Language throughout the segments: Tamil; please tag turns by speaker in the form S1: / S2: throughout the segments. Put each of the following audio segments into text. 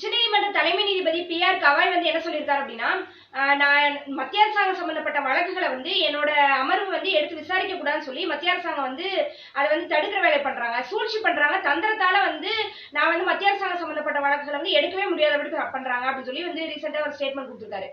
S1: உச்சநீதிமன்ற தலைமை நீதிபதி பி ஆர் கவாய் வந்து என்ன சொல்லியிருக்காரு அப்படின்னா நான் மத்திய அரசாங்கம் சம்பந்தப்பட்ட வழக்குகளை வந்து என்னோட அமர்வு வந்து எடுத்து விசாரிக்க கூடாதுன்னு சொல்லி மத்திய அரசாங்கம் வந்து அதை வந்து தடுக்கிற வேலை பண்றாங்க. சூழ்ச்சி பண்றாங்க. தந்திரத்தால வந்து நான் வந்து மத்திய அரசாங்கம் சம்பந்தப்பட்ட வழக்குகளை வந்து எடுக்கவே முடியாதபடி ப- பண்றாங்க அப்படின்னு சொல்லி வந்து ரீசெண்டா ஒரு ஸ்டேட்மெண்ட் கொடுத்துருக்காரு.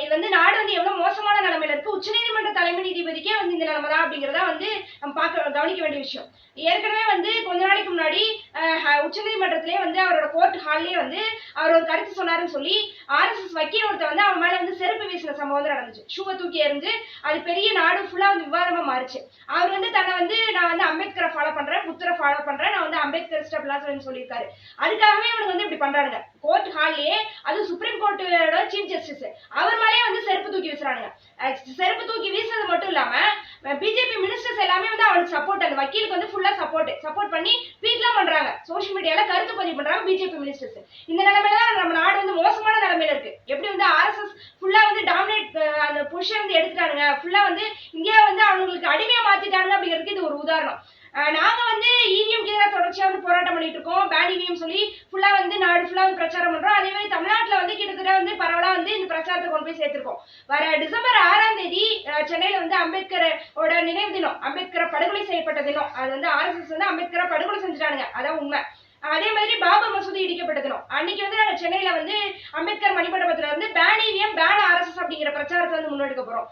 S1: இது வந்து நாடு வந்து எவ்வளவு மோசமான நிலைமையில இருக்கு. உச்சநீதிமன்ற தலைமை நீதிபதிக்கே வந்து இந்த நிலைமை தான் அப்படிங்கிறத வந்து நம்ம பார்க்க கவனிக்க வேண்டிய விஷயம். ஏற்கனவே வந்து கொஞ்ச நாளைக்கு முன்னாடி ஆஹ் உச்சநீதிமன்றத்திலே வந்து அவரோட கோர்ட் ஹால்லயே வந்து அவர் ஒரு கருத்து சொன்னாருன்னு சொல்லி ஆர்எஸ்எஸ் வக்கீல் ஒருத்தர் வந்து அவன் மேல வந்து செருப்பு வீசின சம்பவம் வந்து நடந்துச்சு. ஷூவை தூக்கி எறிஞ்சு அது பெரிய நாடு ஃபுல்லா வந்து விவாதமா மாறிச்சு. அவர் வந்து தன்னை வந்து நான் வந்து அம்பேத்கரை ஃபாலோ பண்றேன் புத்தரை ஃபாலோ பண்றேன் நான் வந்து அம்பேத்கர் ஸ்டெப்லாம் சொல்லி சொல்லியிருக்காரு. அதுக்காகவே இவனுக்கு வந்து இப்படி பண்றானுங்க. கோர்ட் ஹால்லயே அது சுப்ரீம் கோர்ட்டோட சீஃப் ஜஸ்டிஸ் அவர் மேலேயே வந்து செருப்பு தூக்கி வீசுறானுங்க. செருப்பு தூக்கி வீசுறது மட்டும் இல்லாம பிஜேபி மினிஸ்டர்ஸ் எல்லாமே வந்து அவனுக்கு சப்போர்ட் அந்த வக்கீலுக்கு வந்து ஃபுல்லா சப்போர்ட் சப்போர்ட் பண்ணி ட்வீட்லாம் பண்றாங்க. சோஷியல் மீடியால கருத்து பதிவு பண்றாங்க பிஜேபி மினிஸ்டர்ஸ் இந்த நிலைமையில தான் நம்ம நாடு வந்து மோசமான நிலைமையில இருக்கு எப்படி வந்து ஆர்எஸ்எஸ் ஃபுல்லா வந்து டாமினேட் புருஷன் பொசிஷன் வந்து எடுத்துட்டானுங்க. ஃபுல்லா வந்து இந்தியா வந்து அவங்களுக்கு அடிமையை மாத்திட்டாங்க அப்படிங்கிறதுக்கு இது ஒரு உதாரணம். நாங்கள் நாங்க வந்து இவிஎம் எதிராக தொடர்ச்சியா வந்து போராட்டம் பண்ணிட்டு இருக்கோம். பேன் இவிஎம் சொல்லி ஃபுல்லா வந்து நாடு ஃபுல்லா வந்து பிரச்சாரம் பண்றோம். அதே மாதிரி தமிழ்நாட்டுல வந்து கிட்டத்தட்ட வந்து பரவலா வந்து இந்த பிரச்சாரத்தை கொண்டு போய் சேர்த்திருக்கோம். வர டிசம்பர் ஆறாம் தேதி சென்னையில் சென்னையில வந்து அம்பேத்கரோட நினைவு தினம் அம்பேத்கரை படுகொலை செய்யப்பட்ட தினம். அது வந்து ஆர்எஸ்எஸ் வந்து அம்பேத்கரை படுகொலை செஞ்சுட்டானுங்க. அதான் உண்மை. அதே மாதிரி பாபா மசூதி இடிக்கப்பட்ட தினம் அன்னைக்கு வந்து நாங்க சென்னையில வந்து அம்பேத்கர் மணிமண்டபத்துல வந்து பேன் இவிஎம் பேன் ஆர்எஸ்எஸ் அப்படிங்கிற பிரச்சாரத்தை வந்து முன்னெடுக்க போறோம்.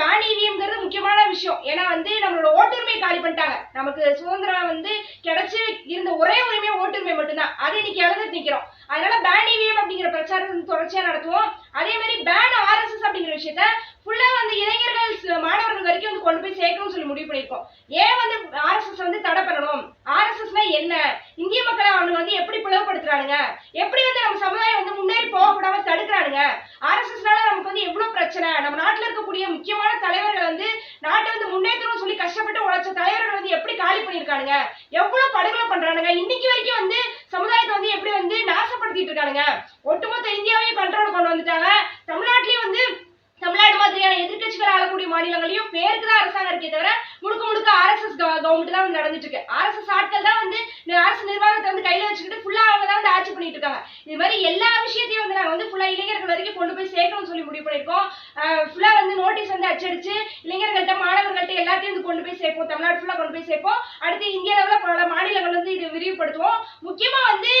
S1: பேன் இவிஎம்ங்கிறது முக்கியமான விஷயம். ஏன்னா வந்து நம்மளோட ஓட்டுரிமை காலி பண்ணிட்டாங்க. நமக்கு சுதந்திரம் வந்து கிடைச்சு இருந்த ஒரே உரிமை ஓட்டுரிமை மட்டும்தான். அதை இன்னைக்கு இழந்துட்டு நிக்கிறோம். அதனால பேன் இவிஎம் அப்படிங்கிற பிரச்சாரத்தை வந்து தொடர்ச்சியா நடத்துவோம். அதே மாதிரி பேன் ஆர்எஸ்எஸ் அப்படிங்கிற விஷயத்த ஃபுல்லா வந்து இளைஞர்கள் மாணவர்கள் வரைக்கும் வந்து கொண்டு போய் சேர்க்கணும்னு சொல்லி முடிவு பண்ணியிருக்கோம். ஏன் வந்து ஆர்எஸ்எஸ் வந்து தடை பண்ணணும்? ஆர்எஸ்எஸ்னா என்ன? இந்திய மக்களை அவனுங்க வந்து எப்படி பிளவுபடுத்துறானுங்க? எப்படி வந்து நம்ம சமுதாயம் வந்து முன்னேறி போக தடுக்கிறானுங்க? ஆர்எஸ்எஸ்னால நமக்கு வந்து எவ்வளவு பிரச்சனை? நம்ம நாட்டுல இருக்கக்கூடிய முக்கியமான தலைவர்கள் வந்து நாட்டை வந்து முன்னேற்றணும் சொல்லி கஷ்டப்பட்டு உழைச்ச தலைவர்கள் வந்து எப்படி காலி பண்ணியிருக்கானுங்க? எவ்வளவு படுகொலை பண்றானுங்க? இன்னைக்கு வரைக்கும் வந்து சமுதாயத்தை வந்து எப்படி வந்து நாசப்படுத்திட்டு இருக்கானுங்க? ஒட்டுமொத்த இந்தியாவையும் கண்ட்ரோல் கொண்டு வந்துட்டாங்க. தமிழ்நாட்டிலயும் வந்து தமிழ்நாடு மாதிரியான எதிர்கட்சிகள் ஆளக்கூடிய மாநிலங்களையும் பேருக்கு தான் அரசாங்கம் இருக்கே தவிர முழுக்க முழுக்க ஆர்எஸ்எஸ் கவர்மெண்ட் தான் வந்து நடந்துட்டு இருக்கு. ஆர்எஸ்எஸ் ஆட்கள் தான் வந்து அரசு நிர்வாகத்தை வந்து கையில வச்சுக்கிட்டு ஃபுல்லா அவங்க தான் வந்து ஆட்சி பண்ணிட்டு இருக்காங்க. இது மாதிரி எல்லா விஷயத்தையும் வந்து நாங்க வந்து ஃபுல்லா இளைஞர்கள் வரைக்கும் கொண்டு போய் சேர்க்கணும்னு சொல்லி முடிவு பண்ணிருக்கோம் ஃபுல்லா வந்து நோட்டீஸ் வந்து அச்சடிச்சு இளைஞர்கள்ட்ட மாணவர்கள்ட்ட எல்லாத்தையும் வந்து கொண்டு போய் சேர்ப்போம். தமிழ்நாடு ஃபுல்லா கொண்டு போய் சேர்ப்போம். அடுத்து இந்திய பல மாநிலங்கள் வந்து இது விரிவுபடுத்துவோம். முக்கியமா வந்து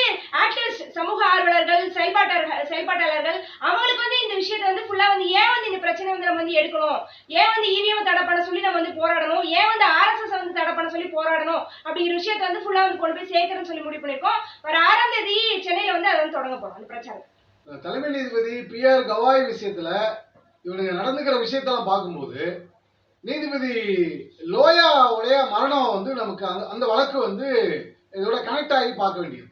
S1: ஆக்டிவிஸ்ட் சமூக ஆர்வலர்கள் செயல்பாட்டாளர்கள் செயல்பாட்டாளர்கள் அவங்களுக்கு வந்து இந்த விஷயத்தை வந்து ஃபுல்லா வந்து ஏன் வந்து இந்த பிரச்சனை வந்து நம்ம வந்து எடுக்கணும் ஏன் வந்து இவிஎம் தடை பண்ண சொல்லி நம்ம வந்து போராடணும் ஏன் வந்து ஆர்எஸ்எஸ் வந்து தடை பண்ண சொல்லி அப்படிங்கிற விஷயத்தை வந்து ஃபுல்லா வந்து கொண்டு போய் சேர்க்கறேன்னு சொல்லி முடிவு பண்ணிருக்கோம் வர ஆறாம் தேதி சென்னையில வந்து அதை வந்து தொடங்க போறோம் அந்த பிரச்சாரம்.
S2: தலைமை நீதிபதி பி ஆர் கவாய் விஷயத்துல இவனுங்க நடந்துக்கிற விஷயத்தெல்லாம் பார்க்கும்போது நீதிபதி லோயாவுடைய மரணம் வந்து நமக்கு அந்த அந்த வழக்கு வந்து இதோட கனெக்ட் ஆகி பார்க்க வேண்டியது.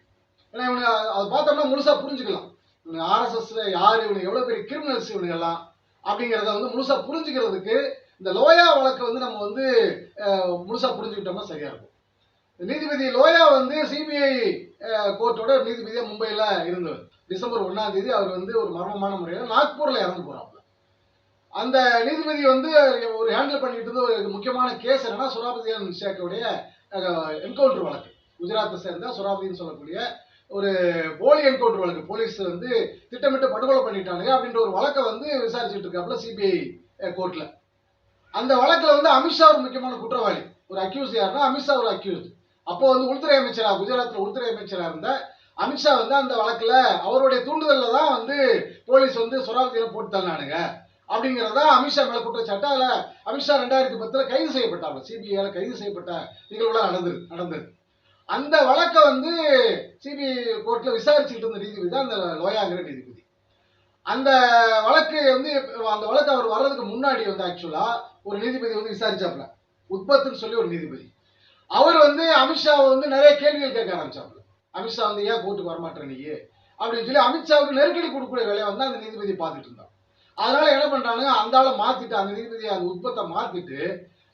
S2: ஏன்னா இவனுங்க அதை பார்த்தோம்னா முழுசா புரிஞ்சுக்கலாம். இவனுங்க ஆர்எஸ்எஸ்ல யார் இவனுக்கு எவ்வளவு பெரிய கிரிமினல்ஸ் இவனுங்க எல்லாம் அப்படிங்கிறத வந்து முழுசா புரிஞ்சுக்கிறதுக்கு இந்த லோயா வழக்கு வந்து நம்ம வந்து முழுசா புரிஞ்சுக்கிட்டோம்னா சரியா இருக்கும். நீதிபதி லோயா வந்து சிபிஐ கோர்ட்டோட நீதிபதியா மும்பையில இருந்தவர். டிசம்பர் ஒண்ணாம் தேதி அவர் வந்து ஒரு மர்மமான முறையில் நாக்பூர்ல இறந்து போகிறாப்புல அந்த நீதிபதி வந்து ஒரு ஹேண்டில் பண்ணிட்டு இருந்த ஒரு முக்கியமான கேஸ் என்னன்னா சுராபதியன் ஷேக்கோடைய என்கவுண்டர் வழக்கு. குஜராத்தை சேர்ந்த சுராபதின்னு சொல்லக்கூடிய ஒரு போலி என்கவுண்டர் வழக்கு. போலீஸ் வந்து திட்டமிட்டு படுகொலை பண்ணிட்டானுங்க அப்படின்ற ஒரு வழக்கை வந்து விசாரிச்சுட்டு இருக்காப்புல சிபிஐ கோர்ட்ல. அந்த வழக்குல வந்து அமித்ஷா ஒரு முக்கியமான குற்றவாளி. ஒரு அக்யூஸ் யாருன்னா அமித்ஷா ஒரு அக்யூஸ் அப்போ வந்து உள்துறை அமைச்சரா குஜராத்தில் உள்துறை அமைச்சராக இருந்த அமித்ஷா வந்து அந்த வழக்கில் அவருடைய தூண்டுதலில் தான் வந்து போலீஸ் வந்து சொராபதியில போட்டு தள்ளினானுங்க அப்படிங்கிறதா அமித்ஷா மேலே குற்றச்சாட்டு. அதில் அமித்ஷா ரெண்டாயிரத்தி பத்தில் கைது செய்யப்பட்டாங்க சிபிஐயால் கைது செய்யப்பட்ட நிகழ்வுலாம் நடந்தது நடந்தது. அந்த வழக்கை வந்து சிபிஐ கோர்ட்டில் விசாரிச்சுட்டு இருந்த நீதிபதி தான் அந்த லோயாங்கிற நீதிபதி. அந்த வழக்கு வந்து அந்த வழக்கு அவர் வர்றதுக்கு முன்னாடி வந்து ஆக்சுவலாக ஒரு நீதிபதி வந்து விசாரிச்சாப்ல. உற்பத்தின்னு சொல்லி ஒரு நீதிபதி. அவர் வந்து அமித்ஷாவை வந்து நிறைய கேள்விகள் கேட்க ஆரம்பிச்சாரு. அமித்ஷா வந்து ஏன் கோர்ட்டுக்கு வரமாட்டேன் நீ? அப்படின்னு சொல்லி அமித்ஷாவுக்கு நெருக்கடி கொடுக்கக்கூடிய வேலையை வந்து அந்த நீதிபதி பார்த்துட்டு இருந்தான் அதனால என்ன பண்றாங்க அந்த ஆளை மாத்திட்டு அந்த நீதிபதியை அந்த உற்பத்தை மாத்திட்டு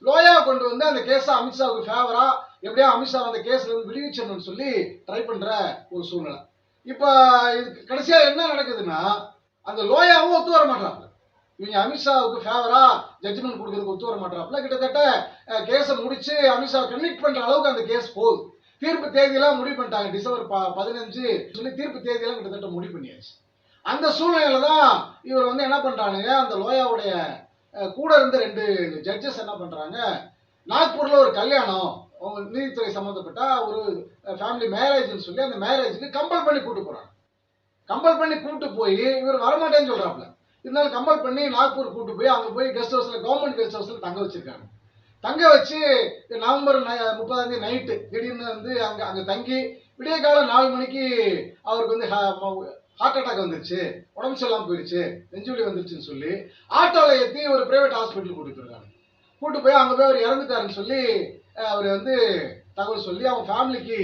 S2: லோயா கொண்டு வந்து அந்த கேஸை அமித்ஷாவுக்கு ஃபேவரா எப்படியா அமித்ஷா அந்த கேஸ்ல இருந்து விடுவிச்சிடணும்னு சொல்லி ட்ரை பண்ற ஒரு சூழ்நிலை. இப்போ இது கடைசியா என்ன நடக்குதுன்னா அந்த லோயாவும் ஒத்து வர மாட்டாங்க இவங்க அமித்ஷாவுக்கு ஃபேவரா ஜட்ஜ்மெண்ட் கொடுக்கறதுக்கு ஒத்து வர மாட்டாப்புல கிட்டத்தட்ட கேஸை முடிச்சு அமித்ஷா கன்விக்ட் பண்ற அளவுக்கு அந்த கேஸ் போகுது. தீர்ப்பு தேதியெல்லாம் முடிவு பண்ணிட்டாங்க. டிசம்பர் பதினஞ்சு சொல்லி தீர்ப்பு தேதியெல்லாம் கிட்டத்தட்ட முடிவு பண்ணியாச்சு. அந்த சூழ்நிலையில தான் இவர் வந்து என்ன பண்றானுங்க அந்த லோயாவுடைய கூட இருந்த ரெண்டு ஜட்ஜஸ் என்ன பண்றாங்க நாக்பூர்ல ஒரு கல்யாணம் அவங்க நீதித்துறை சம்மந்தப்பட்ட ஒரு ஃபேமிலி மேரேஜ்னு சொல்லி அந்த மேரேஜுக்கு கம்பல் பண்ணி கூட்டு போறாங்க. கம்பல் பண்ணி கூட்டு போய் இவர் வரமாட்டேன்னு சொல்றாப்ல இருந்தாலும் கம்பல் பண்ணி நாக்பூர் கூட்டு போய் அங்கே போய் கெஸ்ட் ஹவுஸில் கவர்மெண்ட் கெஸ்ட் ஹவுஸில் தங்க வச்சிருக்காங்க. தங்க வச்சு நவம்பர் ந- முப்பதாம் தேதி நைட்டு திடீர்னு வந்து அங்கே அங்கே தங்கி விடிய காலம் நாலு மணிக்கு அவருக்கு வந்து ஹார்ட் அட்டாக் வந்துருச்சு. உடம்பு சரியில்லாமல் போயிடுச்சு நெஞ்சுவலி வந்துருச்சுன்னு சொல்லி ஆட்டோவில் ஏற்றி ஒரு பிரைவேட் ஹாஸ்பிட்டல் கூட்டிட்டு இருக்காங்க. கூட்டு போய் அங்கே போய் அவர் இறந்துட்டாருன்னு சொல்லி அவர் வந்து தகவல் சொல்லி அவங்க ஃபேமிலிக்கு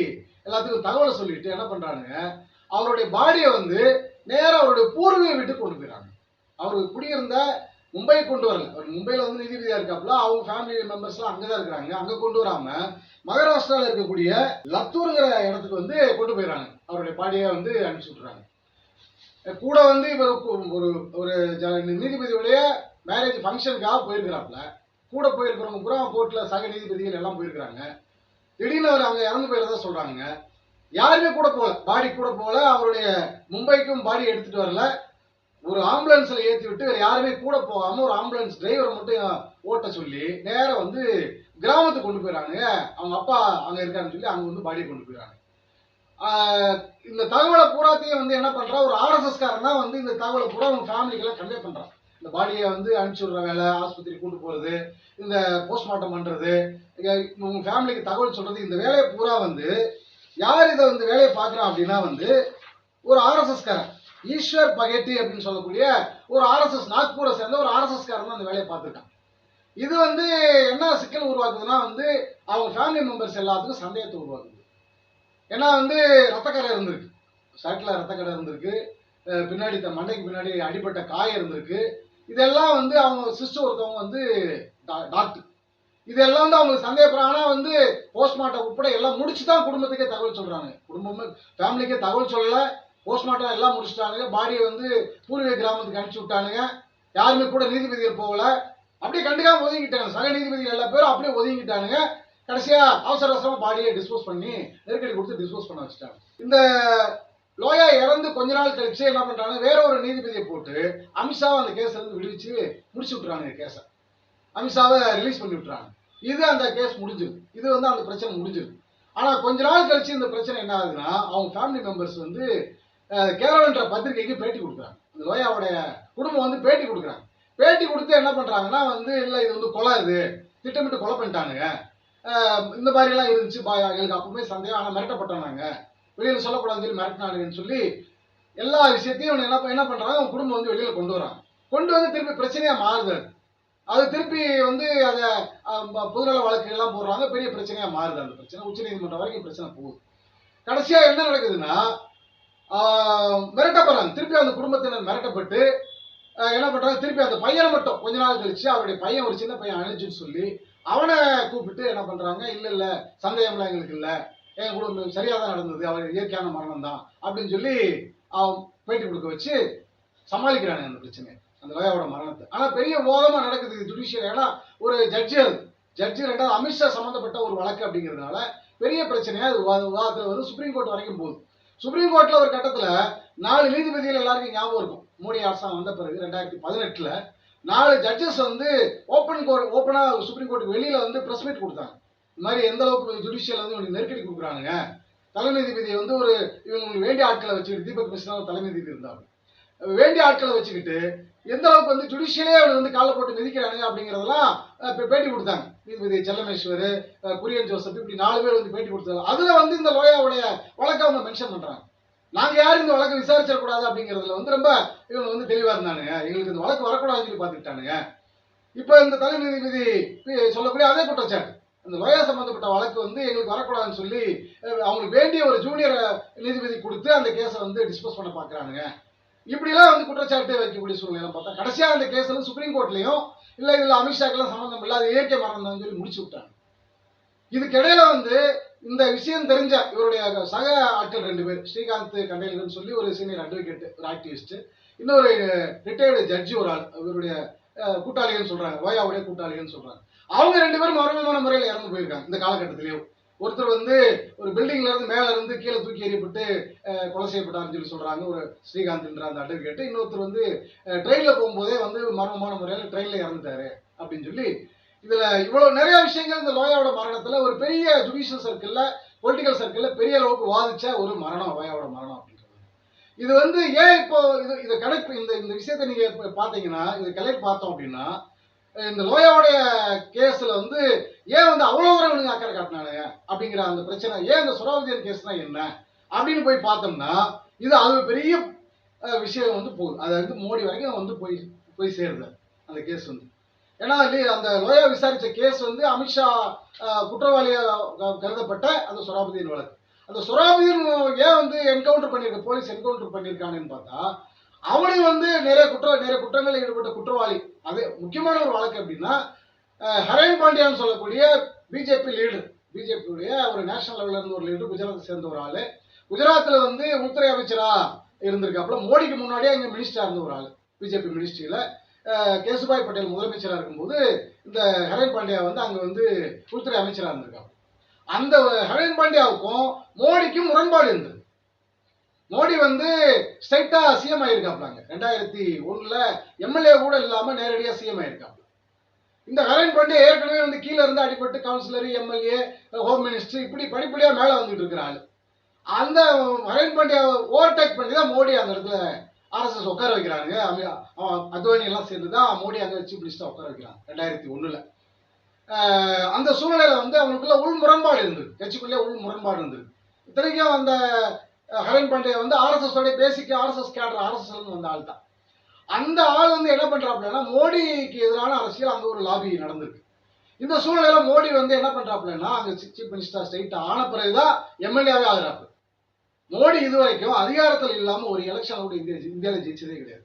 S2: எல்லாத்துக்கும் தகவலை சொல்லிட்டு என்ன பண்றானுங்க அவருடைய பாடியை வந்து நேராக அவருடைய பூர்வீக வீட்டுக்கு கொண்டு போயிடறாங்க அவர் குடியிருந்த மும்பை கொண்டு வரல. அவர் மும்பையில் வந்து நீதிபதியாக இருக்காப்புல அவங்க ஃபேமிலி மெம்பர்ஸ்லாம் அங்கே தான் இருக்கிறாங்க. அங்கே கொண்டு வராம மகாராஷ்டிராவில் இருக்கக்கூடிய லத்தூருங்கிற இடத்துக்கு வந்து கொண்டு போயிடறாங்க. அவருடைய பாடியை வந்து அனுப்பிச்சு விட்றாங்க கூட வந்து இவர் ஒரு ஒரு ஜ- நீதிபதியுடைய மேரேஜ் ஃபங்க்ஷனுக்காக போயிருக்கிறாப்புல. கூட போயிருக்கிறவங்க பூரா கோர்ட்டில் சக நீதிபதிகள் எல்லாம் போயிருக்கிறாங்க. திடீர்னு அவர் அங்கே இறந்து போயிருந்தா சொல்கிறாங்க யாருமே கூட போகல. பாடி கூட போகல. அவருடைய மும்பைக்கும் பாடி எடுத்துகிட்டு வரல. ஒரு ஆம்புலன்ஸ்ல ஏற்றி விட்டு வேற யாருமே கூட போகாம ஒரு ஆம்புலன்ஸ் டிரைவரை மட்டும் ஓட்ட சொல்லி நேராக வந்து கிராமத்துக்கு கொண்டு போயிடறாங்க அவங்க அப்பா அங்க இருக்காருன்னு சொல்லி அங்க வந்து பாடியை கொண்டு போயிடறாங்க இந்த தகவலை பூராத்தையும் வந்து என்ன பண்றா? ஒரு ஆர்எஸ்எஸ்காரன் தான் வந்து இந்த தகவலை பூரா அவங்க ஃபேமிலிக்கெல்லாம் கன்வே பண்றான் இந்த பாடியை வந்து அனுப்பிச்சி விடுற வேலை ஆஸ்பத்திரி கூட்டு போறது இந்த போஸ்ட்மார்ட்டம் பண்றது இங்க உங்க ஃபேமிலிக்கு தகவல் சொல்றது இந்த வேலையை பூரா வந்து யார் இதை வந்து வேலையை பார்க்குறான் அப்படின்னா வந்து ஒரு ஆர்எஸ்எஸ்காரன். ஈஸ்வர் பகேட்டி அப்படின்னு சொல்லக்கூடிய ஒரு ஆர்எஸ்எஸ் நாக்பூரை சேர்ந்த ஒரு ஆர்எஸ்எஸ் காரன் அந்த வேலையை பார்த்துருக்கான். இது வந்து என்ன சிக்கல் உருவாக்குதுன்னா வந்து அவங்க ஃபேமிலி மெம்பர்ஸ் எல்லாத்துக்கும் சந்தேகத்தை உருவாக்குது. ஏன்னா வந்து ரத்தக்கரை இருந்திருக்கு. சட்டில் ரத்தக்கரை இருந்திருக்கு. பின்னாடி த- மண்டைக்கு பின்னாடி அடிப்பட்ட காயம் இருந்திருக்கு. இதெல்லாம் வந்து அவங்க சிஸ்டர் ஒருத்தவங்க வந்து டா- டாக்டர் இதெல்லாம் வந்து அவங்க சந்தேகப்படுறாங்க. ஆனால் வந்து போஸ்ட்மார்ட்டம் உட்பட எல்லாம் முடிச்சு தான் குடும்பத்துக்கே தகவல் சொல்கிறாங்க குடும்பமே ஃபேமிலிக்கே தகவல் சொல்லலை. போஸ்ட்மார்ட்டம் எல்லாம் முடிச்சிட்டானுங்க. பாடியை வந்து பூர்வீக கிராமத்துக்கு அனுப்பிச்சு விட்டானுங்க. யாருமே கூட நீதிபதிகள் போகல. அப்படியே கண்டுக்காம ஒதுங்கிட்டாங்க. சக நீதிபதிகள் எல்லா பேரும் அப்படியே ஒதுங்கிட்டானுங்க. கடைசியா அவசர அவசரமா பாடியை டிஸ்போஸ் பண்ணி நெருக்கடி கொடுத்து டிஸ்போஸ் பண்ண வச்சுட்டாங்க. இந்த லோயா இறந்து கொஞ்ச நாள் கழிச்சு என்ன பண்றாங்க? வேற ஒரு நீதிபதியை போட்டு அமித்ஷாவை அந்த கேஸை இருந்து விடுவிச்சு முடிச்சு விட்டுறாங்க கேஸை அமித்ஷாவை ரிலீஸ் பண்ணி விட்டுறாங்க. இது அந்த கேஸ் முடிஞ்சுது இது வந்து அந்த பிரச்சனை முடிஞ்சுது ஆனா கொஞ்ச நாள் கழிச்சு இந்த பிரச்சனை என்ன ஆகுதுன்னா அவங்க ஃபேமிலி மெம்பர்ஸ் வந்து கேரளன்ற பத்திரிகைக்கு பேட்டி கொடுக்குறாங்க. இந்த லோயாவுடைய குடும்பம் வந்து பேட்டி கொடுக்குறாங்க. பேட்டி கொடுத்து என்ன பண்ணுறாங்கன்னா வந்து இல்லை இது வந்து கொலை இது. திட்டமிட்டு கொலை பண்ணிட்டானுங்க. இந்த மாதிரிலாம் இருந்துச்சு. பா- எங்களுக்கு அப்பவுமே சந்தேகம். ஆனால் மிரட்டப்பட்டோம் வெளியில் வெளியில சொல்லக்கூடாதுன்னு சொல்லி மிரட்டினானுங்கன்னு சொல்லி எல்லா விஷயத்தையும் இவனுங்க என்ன என்ன பண்ணுறாங்க அவங்க குடும்பம் வந்து வெளியில் கொண்டு வரான் கொண்டு வந்து திருப்பி பிரச்சனையாக மாறுது. அது. திருப்பி வந்து அதை பொதுநல வழக்கு எல்லாம் போடுறாங்க. பெரிய பிரச்சனையாக மாறுது அந்த பிரச்சனை. உச்சநீதிமன்றம் வரைக்கும் பிரச்சனை போகுது. கடைசியாக என்ன நடக்குதுன்னா மிரட்டப்படுறாங்க திருப்பி அந்த குடும்பத்தினர் மிரட்டப்பட்டு என்ன பண்ணுறாங்க திருப்பி அந்த பையனை மட்டும் கொஞ்ச நாள் கழிச்சு அவருடைய பையன் ஒரு சின்ன பையன் அழிஞ்சுன்னு சொல்லி அவனை கூப்பிட்டு என்ன பண்ணுறாங்க இல்லை இல்லை சந்தேகம்லாம் எங்களுக்கு இல்லை. என் குடும்பம் சரியாக தான் நடந்தது. அவர் இயற்கையான மரணம் தான். அப்படின்னு சொல்லி அவன் பேட்டி கொடுக்க வச்சு சமாளிக்கிறாங்க அந்த பிரச்சனை அந்த லோயாவோட மரணத்தை. ஆனால் பெரிய மோதமா நடக்குது ஜுடிஷியல் ஏன்னா ஒரு ஜட்ஜி அது ஜட்ஜி ரெண்டாவது அமித்ஷா சம்மந்தப்பட்ட ஒரு வழக்கு அப்படிங்கிறதுனால பெரிய பிரச்சனையாக அது விவாதத்தில் வந்து சுப்ரீம் கோர்ட் வரைக்கும் போகுது. சுப்ரீம் கோர்ட்ல ஒரு கட்டத்துல நாலு நீதிபதிகள் எல்லாருக்கும் ஞாபகம் இருக்கும். மோடி அரசாங்கம் வந்த பிறகு ரெண்டாயிரத்தி பதினெட்டுல நாலு ஜட்ஜஸ் வந்து ஓப்பன் கோர்ட் ஓப்பனா சுப்ரீம் கோர்ட்டுக்கு வெளியில வந்து பிரஸ் மீட் கொடுத்தாங்க. இந்த மாதிரி எந்த அளவுக்கு ஜுடிஷியல் வந்து இவனுக்கு நெருக்கடி கொடுக்குறானுங்க? தலைமை நீதிபதி வந்து ஒரு இவங்களுக்கு வேண்டிய ஆட்களை வச்சுக்கிட்டு தீபக் மிஸ்ரா தலைமை நீதிபதி இருந்தாங்க. வேண்டிய ஆட்களை வச்சுக்கிட்டு எந்த அளவுக்கு வந்து ஜுடிஷியலே அவனை வந்து காலை போட்டு மிதிக்கிறானுங்க அப்படிங்கிறதெல்லாம் பேட்டி கொடுத்தாங்க. நீதிபதி செல்லமேஸ்வர் குரியன் ஜோசப் இப்படி நாலு பேர் வந்து பேட்டி கொடுத்தாங்க அதுல வந்து இந்த லோயாவுடைய வழக்கை அவங்க மென்ஷன் பண்றாங்க. நாங்க யாரும் இந்த வழக்கு விசாரிச்சிடக்கூடாது அப்படிங்கிறதுல வந்து ரொம்ப இவங்க வந்து தெளிவா இருந்தானுங்க. எங்களுக்கு இந்த வழக்கு வரக்கூடாதுன்னு சொல்லி பார்த்துக்கிட்டானுங்க. இப்போ இந்த தலைமை நீதிபதி சொல்லக்கூடிய அதே குற்றச்சாட்டு. அந்த லோயா சம்பந்தப்பட்ட வழக்கு வந்து எங்களுக்கு வரக்கூடாதுன்னு சொல்லி அவங்களுக்கு வேண்டிய ஒரு ஜூனியர் நீதிபதி கொடுத்து அந்த கேஸை வந்து டிஸ்போஸ் பண்ண பார்க்குறானுங்க. இப்படிலாம் வந்து குற்றச்சாட்டு வைக்கக்கூடிய சூழ்நிலை பார்த்தா. கடைசியாக அந்த கேஸ்ல சுப்ரீம் கோர்ட்லையும் இல்லை இதில் அமித்ஷாக்கெல்லாம் சம்மந்தம் இல்லை அது இயற்கை மரணம் தான் சொல்லி முடிச்சு விட்டாங்க. இதுக்கிடையில வந்து இந்த விஷயம் தெரிஞ்ச இவருடைய சக ஆட்கள் ரெண்டு பேர் ஸ்ரீகாந்த் கண்டேலர்னு சொல்லி ஒரு சீனியர் அட்வொகேட் ஒரு ஆக்டிவிஸ்ட் இன்னொரு ரிட்டையர்டு ஜட்ஜி ஒரு ஆள் இவருடைய கூட்டாளிகள்னு சொல்றாங்க ஓயாவுடைய கூட்டாளிகள்னு சொல்றாங்க. அவங்க ரெண்டு பேரும் மர்மமான முறையில் இறந்து போயிருக்காங்க இந்த காலகட்டத்திலேயும். ஒருத்தர் வந்து ஒரு பில்டிங்ல இருந்து மேல இருந்து கீழே தூக்கி எறியப்பட்டு கொலை செய்யப்பட்டாருன்னு சொல்லி சொல்றாங்க. ஒரு ஸ்ரீகாந்த்ன்ற அந்த அட்வொகேட் இன்னொருத்தர் வந்து ட்ரெயின்ல போகும்போதே வந்து மர்மமான முறையில் ட்ரெயின்ல இறந்துட்டாரு அப்படின்னு சொல்லி. இதுல இவ்வளவு நிறைய விஷயங்கள் இந்த லோயாவோட மரணத்துல ஒரு பெரிய ஜுடிஷியல் சர்க்கிள்ல பொலிட்டிக்கல் சர்க்கிள்ல பெரிய அளவுக்கு வாதிச்ச ஒரு மரணம் லோயாவோட மரணம் அப்படின்றது. இது வந்து ஏன் இப்போ இது இதை கலெக்ட் இந்த இந்த விஷயத்தை நீங்க பாத்தீங்கன்னா இது கலெக்ட் பார்த்தோம் அப்படின்னா இந்த லோயாவுடைய கேஸ்ல வந்து ஏன் வந்து அவ்வளோ தூரம் இவனுங்க அக்கறை காட்டினானுங்க? அப்படிங்கிற அந்த பிரச்சனை. ஏன் அந்த சுராவதியன் கேஸ்னா என்ன? அப்படின்னு போய் பார்த்தோம்னா இது அது பெரிய விஷயம் வந்து போகுது. அது வந்து மோடி வரைக்கும் வந்து போய் போய் சேருது அந்த கேஸ் வந்து. ஏன்னா அந்த லோயா விசாரித்த கேஸ் வந்து அமித்ஷா குற்றவாளியாக க- கருதப்பட்ட அந்த சுராபதியின் வழக்கு. அந்த சுராபதியின் ஏன் வந்து என்கவுண்டர் பண்ணியிருக்க போலீஸ் என்கவுண்டர் பண்ணியிருக்காங்கன்னு பார்த்தா அவனையும் வந்து நிறைய குற்ற நிறைய குற்றங்களில் ஈடுபட்ட குற்றவாளி. அது முக்கியமான ஒரு வழக்கு அப்படின்னா ஹரேன் பாண்டியான்னு சொல்லக்கூடிய பிஜேபி லீடர் பிஜேபியுடைய ஒரு நேஷனல் லெவலில் இருந்து ஒரு லீடர் குஜராத்தை சேர்ந்த ஒரு ஆளு. குஜராத்தில் வந்து உள்துறை அமைச்சராக இருந்திருக்காப்புல. மோடிக்கு முன்னாடியே அங்கே மினிஸ்டராக இருந்த ஒரு ஆள் பிஜேபி மினிஸ்ட்ரியில் கேசுபாய் பட்டேல் முதலமைச்சராக இருக்கும்போது இந்த ஹரேன் பாண்டியா வந்து அங்கே வந்து உள்துறை அமைச்சராக இருந்திருக்காங்க அந்த ஹரேன் பாண்டியாவுக்கும் மோடிக்கும் முரண்பாடு இருந்தது. மோடி வந்து ஸ்ட்ரைட்டாக சிஎம் ஆயிருக்காப்லாங்க ரெண்டாயிரத்தி ஒன்றில் எம்எல்ஏ கூட இல்லாமல் நேரடியாக சிஎம் ஆகியிருக்காங்க இந்த ஹரேன் பாண்டியா ஏற்கனவே வந்து கீழே இருந்து அடிபட்டு கவுன்சிலர் எம்எல்ஏ ஹோம் மினிஸ்டர் இப்படி படிப்படியாக மேலே வந்துட்டு இருக்கிற ஆள் அந்த ஹரேன் பாண்டியா ஓவர்டேக் பண்ணி தான் மோடி அந்த இடத்துல ஆர்எஸ்எஸ் உட்கார வைக்கிறாங்க அவன் அத்வானி எல்லாம் சேர்ந்து தான் மோடி அங்கே சீஃப் மினிஸ்டர் உட்கார வைக்கிறாங்க ரெண்டாயிரத்தி ஒன்றில் அந்த சூழ்நிலையில் வந்து அவங்களுக்குள்ள உள் முரண்பாடு இருந்தது. கட்சிக்குள்ளே உள் முரண்பாடு இருந்தது. இத்தனைக்கும் அந்த ஹரன் பாண்டியா வந்து ஆர்எஸ்எஸ் பேசிக்க ஆர்எஸ்எஸ் கேடர் ஆர்எஸ்எஸ்லேருந்து வந்த ஆள் தான் அந்த ஆள் வந்து என்ன பண்ணுறாப்புலன்னா மோடிக்கு எதிரான அரசியல் அங்கே ஒரு லாபி நடந்திருக்கு. இந்த சூழ்நிலையில மோடி வந்து என்ன பண்றாப்லன்னா சிக் சீஃப் மினிஸ்டர் ஸ்டேட் ஆன பிறகுதான் எம்எல்ஏவே ஆகிறாப்பு மோடி இது வரைக்கும் அதிகாரத்தில் இல்லாமல் ஒரு எலெக்ஷன் கூட இந்தியா இந்தியாவில் ஜெயிச்சதே கிடையாது.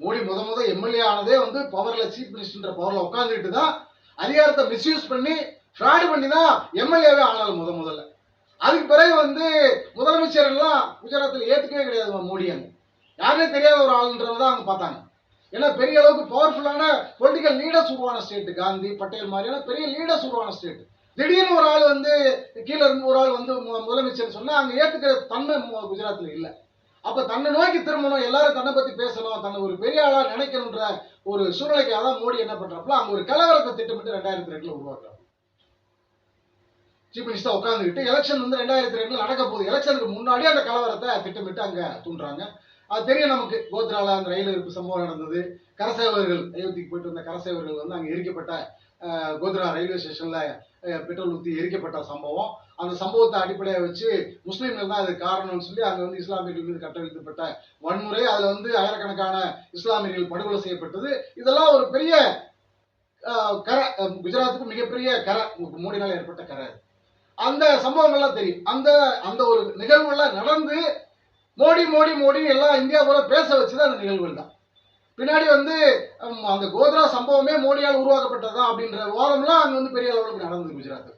S2: மோடி முத முத எம்எல்ஏ ஆனதே வந்து பவர்ல சீஃப் மினிஸ்டர்ன்ற பவர்ல உட்காந்துட்டு தான் அதிகாரத்தை மிஸ்யூஸ் பண்ணி ஃப்ராடு பண்ணி தான் எம்எல்ஏவே ஆனாலும் முத முதல்ல. அதுக்கு பிறகு வந்து முதலமைச்சர் எல்லாம் குஜராத்தில் ஏத்துக்கவே கிடையாது மோடி அங்கே. யாருனே தெரியாத ஒரு ஆளுன்றதை தான் பார்த்தாங்க. ஏன்னா பெரிய அளவுக்கு பவர்ஃபுல்லான பொலிட்டிக்கல் லீடர்ஸ் உருவான ஸ்டேட் காந்தி பட்டேல் மாதிரியான பெரிய லீடர்ஸ் உருவான ஸ்டேட் திடீர்னு ஒரு ஆள் வந்து கீழே இருந்து ஒரு ஆள் வந்து மு- முதலமைச்சர் சொன்னா அங்க ஏத்துக்கிற தன்மை குஜராத்தில் குஜராத்ல அப்போ அப்ப தன்னை நோக்கி திரும்பணும் எல்லாரும் தன்னை பத்தி பேசணும் தன்னை ஒரு பெரிய ஆளா நினைக்கணுன்ற ஒரு சூழ்நிலைக்காக தான் மோடி என்ன பண்றாப்புல அங்க ஒரு கலவரத்தை திட்டமிட்டு ரெண்டாயிரத்தி ரெண்டுல உருவாக்குறாங்க சீஃப் மினிஸ்டர் உட்காந்துக்கிட்டு எலெக்ஷன் வந்து ரெண்டாயிரத்தி ரெண்டுல நடக்க போகுது. எலெக்ஷனுக்கு முன்னாடி அந்த கலவரத்தை திட்டமிட்டு அங்க தூண்டுறாங்க. அது தெரியும் நமக்கு. கோத்ரால அந்த ரயில் இருப்பு சம்பவம் நடந்தது. கரசேவர்கள் அயோத்திக்கு போயிட்டு வந்த கரசேவர்கள் வந்து அங்கே எரிக்கப்பட்ட கோத்ரா ரயில்வே ஸ்டேஷன்ல பெட்ரோல் ஊற்றி எரிக்கப்பட்ட சம்பவம். அந்த சம்பவத்தை அடிப்படையாக வச்சு முஸ்லீம்கள் தான் அது காரணம்னு சொல்லி அங்கே வந்து இஸ்லாமியர்கள் மீது கட்டவிழ்க்கப்பட்ட வன்முறை அதுல வந்து ஆயிரக்கணக்கான இஸ்லாமியர்கள் படுகொலை செய்யப்பட்டது. இதெல்லாம் ஒரு பெரிய கரை குஜராத்துக்கு மிகப்பெரிய கரை மோடினால் ஏற்பட்ட கரை அந்த சம்பவங்கள்லாம் தெரியும். அந்த அந்த ஒரு நிகழ்வுலாம் நடந்து மோடி மோடி மோடின்னு எல்லாம் இந்தியா போல பேச வச்சது அந்த நிகழ்வுகள் தான் பின்னாடி வந்து அந்த கோத்ரா சம்பவமே மோடியால் உருவாக்கப்பட்டதா அப்படின்ற விவாதம்லாம் அங்கே வந்து பெரிய அளவுக்கு நடந்தது குஜராத்.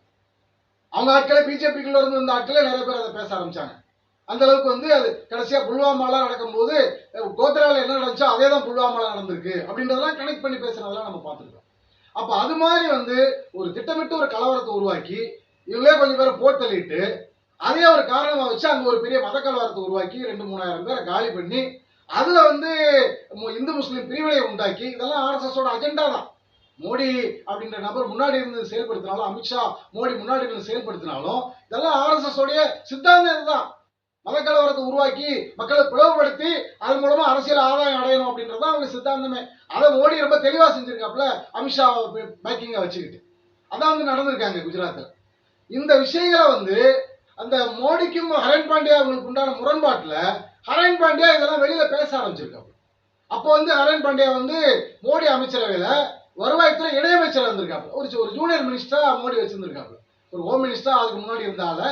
S2: அவங்க ஆட்களே பிஜேபிக்குள்ள இருந்து வந்த ஆட்களே நிறைய பேர் அதை பேச ஆரம்பிச்சாங்க. அந்த அளவுக்கு வந்து அது கடைசியா புல்வாமாலாம் நடக்கும்போது கோத்ராவில் என்ன நடந்துச்சோ அதே தான் புல்வாமாலாம் நடந்திருக்கு அப்படின்றதெல்லாம் கனெக்ட் பண்ணி பேசுறதெல்லாம் நம்ம பார்த்துருக்கோம். அப்போ அது மாதிரி வந்து ஒரு திட்டமிட்டு ஒரு கலவரத்தை உருவாக்கி இவங்களே கொஞ்சம் பேரை போட்டு தள்ளிட்டு அதே ஒரு காரணமாக வச்சு அங்கே ஒரு பெரிய மத கலவரத்தை உருவாக்கி ரெண்டு மூணாயிரம் பேரை காலி பண்ணி அதுல வந்து இந்து முஸ்லீம் பிரிவினை உண்டாக்கி இதெல்லாம் ஆர்எஸ்எஸோட அஜெண்டா தான். மோடி அப்படின்ற நபர் முன்னாடி இருந்து செயல்படுத்தினாலும் அமித்ஷா மோடி முன்னாடி இருந்து செயல்படுத்தினாலும் இதெல்லாம் ஆர்எஸ்எஸ் உடைய சித்தாந்தம் இதுதான். மத கலவரத்தை உருவாக்கி மக்களை பிளவுபடுத்தி அதன் மூலமா அரசியல் ஆதாயம் அடையணும் அப்படின்றது தான் அவங்க சித்தாந்தமே. அதை மோடி ரொம்ப தெளிவா செஞ்சிருக்காப்புல அமித்ஷா பேக்கிங்கா வச்சுக்கிட்டு. அதான் வந்து நடந்திருக்காங்க குஜராத்தில் இந்த விஷயங்களை வந்து அந்த மோடிக்கும் ஹரன் பாண்டியா அவங்களுக்கு உண்டான முரண்பாட்டில் ஹரன் பாண்டியா இதெல்லாம் வெளியில் பேச ஆரம்பிச்சிருக்காங்க அப்போ வந்து ஹரன் பாண்டியா வந்து மோடி அமைச்சரவையில் வருவாய்த்துறை இணையமைச்சர் வந்திருக்காங்க ஒரு ஒரு ஜூனியர் மினிஸ்டரா மோடி வச்சிருந்திருக்காங்க ஒரு ஹோம் மினிஸ்டர் அதுக்கு முன்னாடி இருந்தால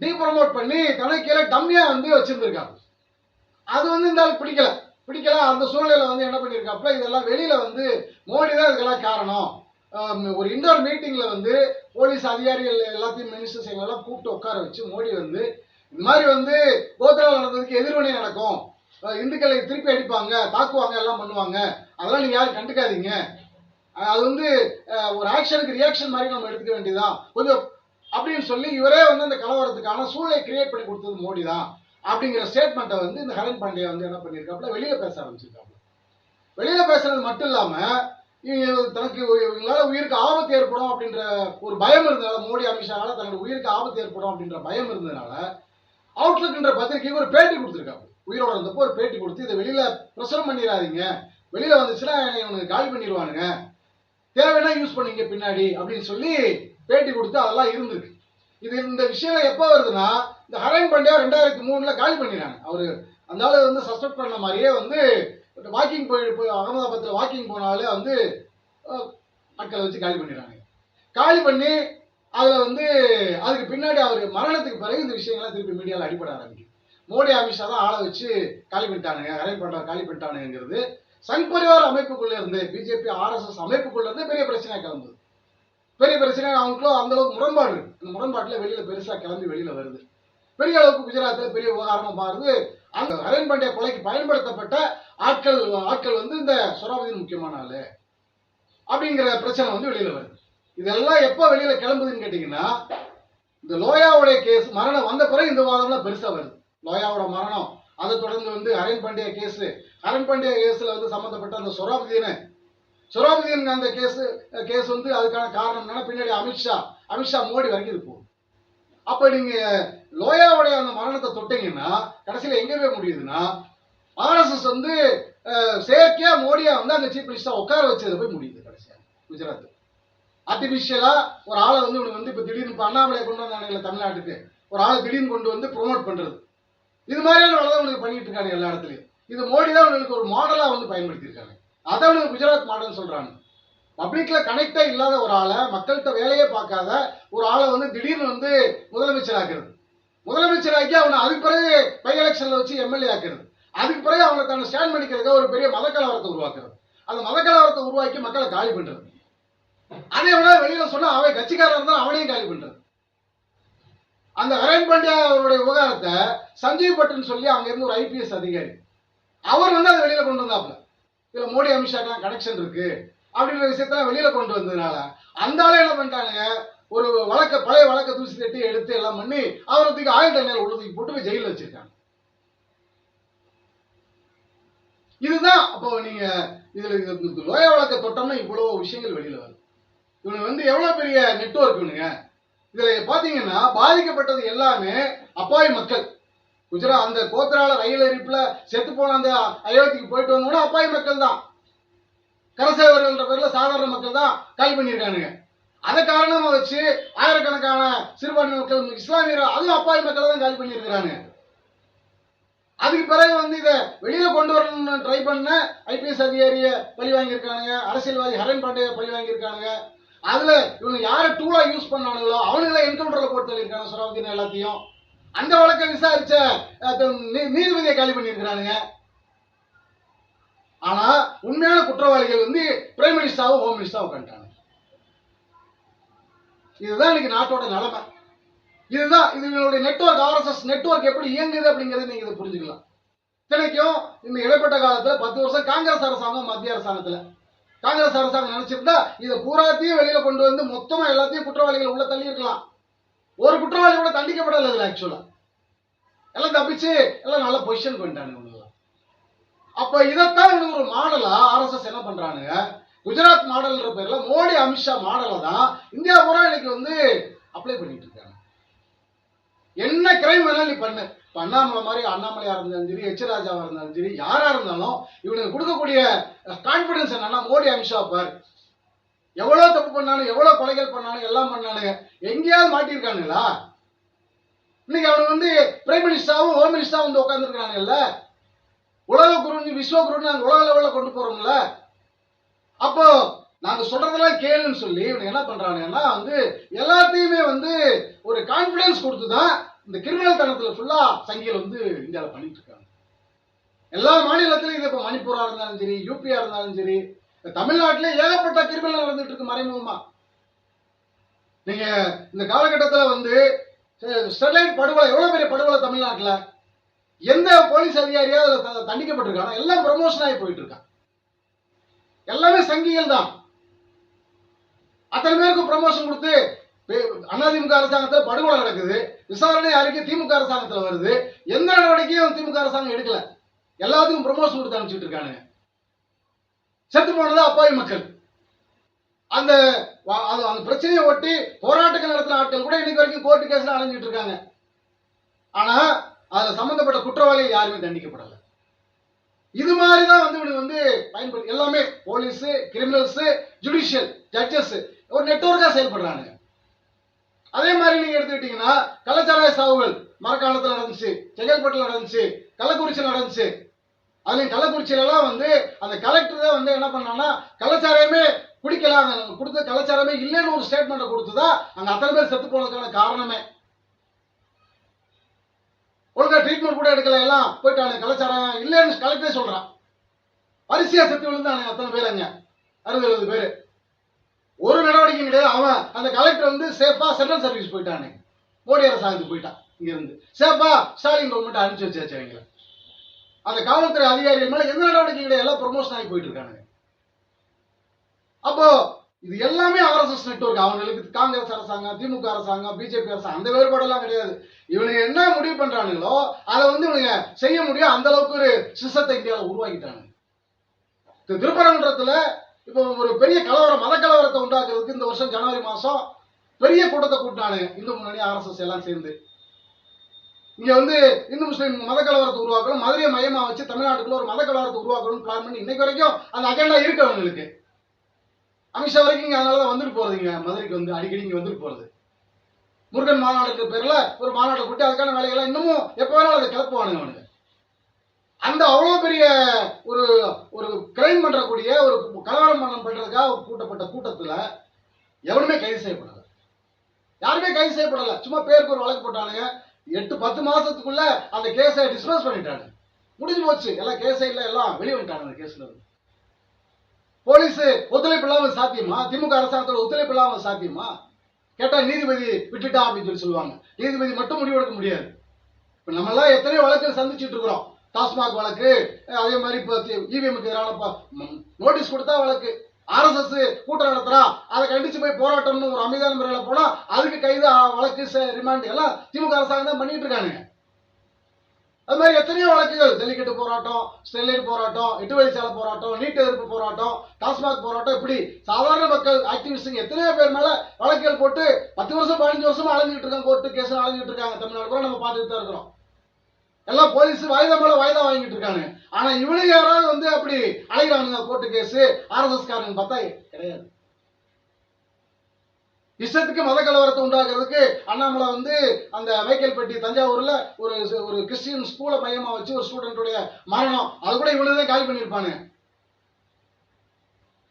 S2: டீ ப்ரமோட் பண்ணி தனக்கீழே டம்மியா வந்து வச்சிருந்திருக்காங்க அது வந்து இந்த பிடிக்கல. பிடிக்கல. அந்த சூழ்நிலையில வந்து என்ன பண்ணியிருக்காப்புல இதெல்லாம் வெளியில வந்து மோடி தான் இதுக்கெல்லாம் காரணம். ஒரு இண்டோர் மீட்டிங்ல வந்து போலீஸ் அதிகாரிகள் எல்லாத்தையும் மினிஸ்டர்ஸ் எங்களெல்லாம் கூப்பிட்டு உட்கார வச்சு மோடி வந்து இந்த மாதிரி வந்து கோத்ரா நடந்ததுக்கு எதிர்வினை நடக்கும். இந்துக்களை திருப்பி அடிப்பாங்க தாக்குவாங்க எல்லாம் பண்ணுவாங்க. அதெல்லாம் நீங்க யாரும் கண்டுக்காதீங்க. அது வந்து ஒரு ஆக்ஷனுக்கு ரியாக்ஷன் மாதிரி நம்ம எடுத்துக்க வேண்டியதுதான். கொஞ்சம் அப்படின்னு சொல்லி இவரே வந்து அந்த கலவரத்துக்கான சூழலை கிரியேட் பண்ணி கொடுத்தது மோடி தான் அப்படிங்கிற ஸ்டேட்மெண்ட்டை வந்து இந்த ஹரன் பாண்டியா வந்து என்ன பண்ணியிருக்காப்புல வெளியே பேச ஆரம்பிச்சிருக்காப்புல. வெளியில பேசுறது மட்டும் இல்லாமல் தனக்கு இவங்களால உயிருக்கு ஆபத்து ஏற்படும் அப்படின்ற ஒரு பயம் இருந்தனால மோடி அமித்ஷாவால் தனக்கு உயிருக்கு ஆபத்து ஏற்படும் அப்படின்ற பயம் இருந்ததுனால அவுட்லுக்குன்ற பத்திரிகைக்கு ஒரு பேட்டி கொடுத்துருக்காங்க. உயிரோட இருந்தப்போ ஒரு பேட்டி கொடுத்து இதை வெளியில பிரசரம் பண்ணிடாதீங்க. வெளியில வந்துச்சுன்னா என்னை இவனுக்கு காலி பண்ணிடுவானுங்க தேவைன்னா யூஸ் பண்ணீங்க பின்னாடி அப்படின்னு சொல்லி பேட்டி கொடுத்து அதெல்லாம் இருந்திருக்கு. இது இந்த விஷயம் எப்போ வருதுன்னா இந்த ஹரேன் பண்டியா ரெண்டாயிரத்தி மூணுல காலி பண்ணிடுறாங்க. அவரு அந்த ஆளு வந்து சஸ்பெக்ட் பண்ண மாதிரியே வந்து வாக்கிங் போய் போய் அகமதாபாத்தில் வாக்கிங் போனாலே வந்து மக்களை வச்சு காலி பண்ணிடுறாங்க. காலி பண்ணி அதில் வந்து அதுக்கு பின்னாடி அவர் மரணத்துக்கு பிறகு இந்த விஷயங்கள்லாம் திருப்பி மீடியாவில் அடிபட ஆரம்பிக்கும் மோடி அமித்ஷா தான் ஆளை வச்சு காலி பண்ணிட்டானுங்க அரேஞ்ச் பாண்டா காலி பண்ணிட்டானுங்கிறது சங் பரிவார் அமைப்புக்குள்ளே இருந்து பிஜேபி ஆர்எஸ்எஸ் அமைப்புக்குள்ளே இருந்து பெரிய பிரச்சனையாக கிளம்புது. பெரிய பிரச்சனை அவங்களுக்கும் அந்த அளவுக்கு முரண்பாடு இருக்கு. இந்த முரண்பாட்டில் வெளியில் பெருசாக கிளம்பி வெளியில் வருது. பெரிய அளவுக்கு குஜராத்தில் பெரிய விவகாரமாக மாறுது. அந்த ஹரன் பாண்டிய கொலைக்கு பயன்படுத்தப்பட்ட ஆட்கள் ஆட்கள் வந்து இந்த சொராபதியின் முக்கியமான ஆளு. அப்படிங்கிற பிரச்சனை வந்து வெளியில வருது. இதெல்லாம் எப்போ வெளியில கிளம்புதுன்னு கேட்டீங்கன்னா இந்த லோயாவுடைய கேஸ் மரணம் வந்த பிறகு இந்த வாதம்லாம் பெருசா வருது. லோயாவோட மரணம் அதை தொடர்ந்து வந்து ஹரன் பாண்டியா கேஸ் ஹரன் பாண்டியா கேஸ்ல வந்து சம்பந்தப்பட்ட அந்த சொராபதியனை. சொராபதியன் அந்த கேஸ் கேஸ் வந்து அதுக்கான காரணம் என்னன்னா பின்னாடி அமித்ஷா அமித்ஷா மோடி வரைக்கும் இது போகும் அப்போ நீங்கள் லோயாவுடைய அந்த மரணத்தை தொட்டீங்கன்னா கடைசியில் எங்கே போய் முடியுதுன்னா ஆர்எஸ்எஸ் வந்து செயற்கையாக செயற்கையா மோடியா வந்து அந்த சீஃப் மினிஸ்டராக உட்கார வச்சது போய் முடியுது கடைசியாக குஜராத். ஆர்டிபிஷியலா ஒரு ஆளை வந்து இவனுக்கு வந்து இப்போ திடீர்னு இப்போ அண்ணாமலையை கொண்டு வந்தானுங்களே தமிழ்நாட்டுக்கு ஒரு ஆளை திடீர்னு கொண்டு வந்து ப்ரொமோட் பண்ணுறது இது மாதிரியான வேலை தான் உனக்கு பண்ணிட்டு இருக்காங்க எல்லா இடத்துலையும். இது மோடி தான் உங்களுக்கு ஒரு மாடலாக வந்து பயன்படுத்தியிருக்காங்க. அதை அவனுக்கு குஜராத் மாடல்னு சொல்கிறாங்க பப்ளிக்ல கனெக்டே இல்லாத ஒரு ஆளை மக்கள்கிட்ட வேலையே பார்க்காத ஒரு ஆளை வந்து திடீர்னு வந்து முதலமைச்சர் ஆக்குறது முதலமைச்சராக்கி அவனை அதுக்கு பிறகு பை எலெக்ஷன்ல வச்சு எம்எல்ஏ ஆக்குறது. அதுக்கு பிறகு அவனை தன்னை ஸ்டாண்ட் பண்ணிக்கிறதுக்கு ஒரு பெரிய மத கலவரத்தை உருவாக்குறது. அந்த மத கலவரத்தை உருவாக்கி மக்களை காலி பண்றது. அதே விட வெளியில சொன்னா அவன் கட்சிக்காரன் இருந்தா அவனையும் காலி பண்றது. அந்த ஹரன் பாண்டியாவுடைய விவகாரத்தை சஞ்சீவ் பட்டன் சொல்லி அங்க இருந்து ஒரு ஐபிஎஸ் அதிகாரி. அவர் வந்து அதை வெளியில கொண்டு வந்தாப்ல இதுல மோடி அமித்ஷாக்கெல்லாம் கனெக்ஷன் இருக்கு. அப்படின்ற விஷயத்தெல்லாம் வெளியில கொண்டு வந்ததுனால அந்த ஆளு என்ன பண்ணிட்டானுங்க? ஒரு வழக்க பழைய வழக்க தூசி தட்டி எடுத்து எல்லாம் பண்ணி அவரை தூக்கி ஆயுள் உள்ளதுக்கு போட்டு போய் ஜெயில வச்சிருக்காங்க. இதுதான் அப்போ நீங்க இதுல இது- லோய வழக்க தொட்டோம்னா இவ்வளவு விஷயங்கள் வெளியில வரும் இவனுக்கு வந்து எவ்வளவு பெரிய நெட்ஒர்க் இவனுங்க? இதுல பாத்தீங்கன்னா பாதிக்கப்பட்டது எல்லாமே அப்பாவி மக்கள். குஜராத் அந்த கோத்ரால ரயில் எரிப்புல செத்து போன அந்த அயோத்திக்கு போயிட்டு வந்தோம்னா அப்பாவி மக்கள் தான் கரசேவர்கள்ன்ற பேர்ல சாதாரண மக்கள் தான் காலி பண்ணியிருக்கானுங்க. அதை காரணமா வச்சு ஆயிரக்கணக்கான சிறுபான்மை மக்கள் இஸ்லாமியர் அதுவும் அப்பாவி மக்களை தான் காலி பண்ணியிருக்கிறாங்க அதுக்கு பிறகு வந்து இதை வெளியில கொண்டு வரணும்னு ட்ரை பண்ண ஐபிஎஸ் அதிகாரிய பழி வாங்கியிருக்கானுங்க. அரசியல்வாதி ஹரன் பாண்டிய பழி வாங்கியிருக்கானுங்க. அதுல இவங்க யாரை டூலா யூஸ் பண்ணானுங்களோ அவனுங்களே என்கவுண்டர்ல போட்டு தள்ளியிருக்காங்க சுராவதின் எல்லாத்தையும். அந்த வழக்கை விசாரிச்ச நீதிபதியை காலி பண்ணியிருக்கிறானுங்க. ஆனா உண்மையான குற்றவாளிகள் வந்து பிரைம் மினிஸ்டராவும் ஹோம் மினிஸ்டராவும் உட்காந்துட்டாங்க இதுதான் இன்னைக்கு நாட்டோட நிலைமை. இதுதான் இதனுடைய நெட்வொர்க் ஆர்எஸ்எஸ் நெட்வொர்க் எப்படி இயங்குது அப்படிங்கறத நீங்க இதை புரிஞ்சுக்கலாம். இத்தனைக்கும் இந்த இடைப்பட்ட காலத்துல பத்து வருஷம் காங்கிரஸ் அரசாங்கம் மத்திய அரசாங்கத்துல. காங்கிரஸ் அரசாங்கம் நினைச்சிருந்தா இதை பூராத்தையும் வெளியில கொண்டு வந்து மொத்தமா எல்லாத்தையும் குற்றவாளிகள் உள்ள தள்ளி இருக்கலாம். ஒரு குற்றவாளி கூட தண்டிக்கப்படல ஆக்சுவலா எல்லாம் தப்பிச்சு எல்லாம் நல்ல பொசிஷன் பண்ணிட்டாங்க அப்ப இதைத்தான் இவனுக்கு ஒரு மாடலா ஆர்எஸ்எஸ் என்ன பண்றானுங்க? குஜராத் மாடல்ன்ற பேர்ல மோடி அமித்ஷா மாடலை தான் இந்தியா பூரா இன்னைக்கு வந்து அப்ளை பண்ணிட்டு இருக்காங்க. என்ன கிரைம் வேணாலும் நீ பண்ணு. இப்ப அண்ணாமலை மாதிரி அண்ணாமலையா இருந்தாலும் சரி எச் ராஜாவா இருந்தாலும் சரி யாரா இருந்தாலும் இவனுக்கு கொடுக்கக்கூடிய கான்பிடன்ஸ் என்னன்னா மோடி அமித்ஷா பார். எவ்வளவு தப்பு பண்ணாலும் எவ்வளவு கொலைகள் பண்ணாலும் எல்லாம் பண்ணானுங்க. எங்கேயாவது மாட்டியிருக்கானுங்களா? இன்னைக்கு அவனுக்கு வந்து பிரைம் மினிஸ்டராவும் ஹோம் மினிஸ்டராவும் வந்து உட்காந்துருக்கானுங்கல்ல உலக குருன்னு விஸ்வ குருன்னு உலக லெவலில் கொண்டு போறோம்ல. அப்போ நாங்க சொல்றதெல்லாம் கேளுன்னு சொல்லி இவனுக்கு என்ன பண்றானுங்கன்னா வந்து எல்லாத்தையுமே வந்து ஒரு கான்பிடன்ஸ் கொடுத்து தான் இந்த கிரிமினல் தனத்துல ஃபுல்லா சங்கிகள் வந்து இந்தியாவில் பண்ணிட்டு இருக்காங்க. எல்லா மாநிலத்திலையும் இது இப்போ மணிப்பூரா இருந்தாலும் சரி யூபியா இருந்தாலும் சரி தமிழ்நாட்டிலே ஏகப்பட்ட கிரிமினல் நடந்துட்டு இருக்கு மறைமுகமா. நீங்க இந்த காலகட்டத்தில் வந்து ஸ்டெர்லைட் படுகொலை எவ்வளவு பெரிய படுகொலை தமிழ்நாட்டில்? எந்த போலீஸ் அதிகாரியோ அதுல தண்டிக்கப்பட்டிருக்கானோ எல்லாம் ப்ரமோஷன் ஆகி போயிட்டு இருக்கான் எல்லாமே சங்கிகள் தான். அத்தனை பேருக்கு ப்ரமோஷன் கொடுத்து அதிமுக அரசாங்கத்தில் படுகொலை நடக்குது. விசாரணை அறிக்கை திமுக அரசாங்கத்துல வருது. எந்த நடவடிக்கையும் திமுக அரசாங்கம் எடுக்கல. எல்லாத்துக்கும் ப்ரொமோஷன் கொடுத்து அனுப்பிச்சிட்டு இருக்கானுங்க. செத்து போனது அப்பாவி மக்கள். அந்த அந்த பிரச்சனையை ஒட்டி போராட்டங்கள் நடத்துற ஆட்கள் கூட இன்னைக்கு வரைக்கும் கோர்ட்டு கேஸ்ல அடைஞ்சிட்டு இருக்காங்க. ஆனா அதுல சம்பந்தப்பட்ட குற்றவாளிகள் யாருமே தண்டிக்கப்படல. இது மாதிரி தான் வந்து இவனுக்கு வந்து பயன்படுத்தி எல்லாமே போலீஸ் கிரிமினல்ஸ் ஜுடிஷியல் ஜட்ஜஸ் ஒரு நெட்ஒர்க்கா செயல்படுறானுங்க. அதே மாதிரி நீங்க எடுத்துக்கிட்டீங்கன்னா கள்ளச்சாராய சாவுகள் மரக்காலத்தில் நடந்துச்சு செங்கல்பட்டில் நடந்துச்சு கள்ளக்குறிச்சியில் நடந்துச்சு. அதுலயும் கள்ளக்குறிச்சியிலலாம் வந்து அந்த கலெக்டர் தான் வந்து என்ன பண்ணான்னா கள்ளச்சாராயமே குடிக்கலாம் கொடுத்த கலாச்சாரமே இல்லைன்னு ஒரு கொடுத்து கொடுத்துதான் அங்கே அத்தனை பேர் செத்து போனதுக்கான காரணமே. ஒழுங்கா ட்ரீட்மெண்ட் கூட எடுக்கல எல்லாம் போயிட்டாங்க கலாச்சாரம் இல்லைன்னு கலெக்டரே சொல்றான். அரிசியாக செத்து விழுந்தானுங்க அத்தனை பேர் அங்க. அறுபது எழுபது பேர். ஒரு நடவடிக்கை கிடையாது. அவன் அந்த கலெக்டர் வந்து சேஃபா சென்ட்ரல் சர்வீஸ் போயிட்டானே. மோடி அரசாங்கத்துக்கு போயிட்டான் இங்க இருந்து சேஃபா ஸ்டாலின் கவர்மெண்ட் அனுப்பிச்சு வச்சாச்சு அவங்கள. அந்த காவல்துறை அதிகாரிகள் மேல எந்த நடவடிக்கை கிடையாது. எல்லாம் ப்ரொமோஷன் ஆகி போயிட்டு இருக்கானுங்க. அப்போ இது எல்லாமே ஆர்எஸ்எஸ் நெட்வொர்க் அவங்களுக்கு காங்கிரஸ் அரசாங்கம் திமுக அரசாங்கம் பிஜேபி அரசாங்கம் அந்த வேறுபாடெல்லாம் கிடையாது. இவனுங்க என்ன முடிவு பண்றானுங்களோ அதை வந்து இவனுங்க செய்ய முடியும். அந்த அளவுக்கு ஒரு சிஸ்டத்தை இந்தியாவில் உருவாக்கிட்டானுங்க திரு- திருப்பரங்குன்றத்துல இப்போ ஒரு பெரிய கலவரம் மத கலவரத்தை உண்டாக்குறதுக்கு இந்த வருஷம் ஜனவரி மாசம் பெரிய கூட்டத்தை கூட்டினானுங்க இந்து முன்னணி ஆர்எஸ்எஸ் எல்லாம் சேர்ந்து. இங்க வந்து இந்து முஸ்லீம் மத கலவரத்தை உருவாக்கணும். மதுரையை மையமா வச்சு தமிழ்நாட்டுக்குள்ள ஒரு மத கலவரத்தை உருவாக்கணும்னு பிளான் பண்ணி இன்னைக்கு வரைக்கும் அந்த அஜெண்டா இருக்கு அவங்களுக்கு. அமித்ஷா வரைக்கும் இங்கே அதனால தான் வந்துட்டு போகிறதுங்க மதுரைக்கு வந்து அடிக்கடி இங்கே வந்துட்டு போகிறது முருகன் மாநாடுக்கு பேரில் ஒரு மாநாட்டை கூட்டி அதுக்கான வேலைகளை இன்னமும் எப்போ வேணாலும் அதை கிளப்புவானுங்க அவனுங்க. அந்த அவ்வளோ பெரிய ஒரு ஒரு கிரைம் பண்ணுறக்கூடிய ஒரு கலவரம் பண்ண பண்ணுறதுக்காக கூட்டப்பட்ட கூட்டத்தில் எவனுமே கைது செய்யப்படல. யாருமே கைது செய்யப்படலை. சும்மா பேருக்கு ஒரு வழக்கு போட்டானுங்க. எட்டு பத்து மாதத்துக்குள்ளே அந்த கேஸை டிஸ்மிஸ் பண்ணிட்டாங்க முடிஞ்சு போச்சு. எல்லாம் கேஸே இல்லை எல்லாம் வெளியே வந்துட்டாங்க அந்த கேஸ்ல இருந்து. போலீஸ் ஒத்துழைப்பு இல்லாமல் சாத்தியமா? திமுக அரசாங்கத்தோட ஒத்துழைப்பு இல்லாமல் சாத்தியமா? கேட்டா நீதிபதி விட்டுட்டா அப்படின்னு சொல்லி சொல்லுவாங்க. நீதிபதி மட்டும் முடிவெடுக்க முடியாது. இப்ப நம்ம எல்லாம் எத்தனையோ வழக்கு சந்திச்சுட்டு இருக்கிறோம். டாஸ்மாக் வழக்கு அதே மாதிரி இப்போ இவிஎம்க்கு எதிரான நோட்டீஸ் கொடுத்தா வழக்கு. ஆர்எஸ்எஸ் கூட்டம் நடத்துறா அதை கண்டிச்சு போய் போராட்டம்னு ஒரு அமைதியான முறையில் போனா அதுக்கு கைது வழக்கு ரிமாண்ட் எல்லாம் திமுக அரசாங்கம் தான் பண்ணிட்டு இருக்காங்க அது மாதிரி எத்தனையோ வழக்குகள். ஜல்லிக்கட்டு போராட்டம் ஸ்டெர்லைட் போராட்டம் எட்டு வழிச்சாலை போராட்டம் நீட் எதிர்ப்பு போராட்டம் டாஸ்மாக் போராட்டம் இப்படி சாதாரண மக்கள் ஆக்டிவிஸ்டுங்க எத்தனையோ பேர் மேல வழக்குகள் போட்டு பத்து வருஷம் பதினஞ்சு வருஷமா அலைஞ்சிட்டு இருக்காங்க கோர்ட்டு கேஸ் அலைஞ்சிட்டு இருக்காங்க தமிழ்நாடு கூட நம்ம பார்த்துட்டு தான் இருக்கிறோம். எல்லாம் போலீஸ் வாய்தா மேல வாய்தா வாங்கிட்டு இருக்காங்க. ஆனா இவனுங்க யாராவது வந்து அப்படி அலைகிறானுங்க கோர்ட்டு கேஸ் ஆர்எஸ்எஸ் காரங்க பார்த்தா கிடையாது. இஷ்டத்துக்கு மத கலவரத்தை உண்டாக்குறதுக்கு அண்ணாமலை வந்து அந்த வைக்கல்பட்டி தஞ்சாவூர்ல ஒரு ஒரு கிறிஸ்டியன் ஸ்கூலை மையமா வச்சு ஒரு ஸ்டூடெண்ட்டுடைய மரணம். அது கூட இவனுதான் காலி பண்ணியிருப்பானு.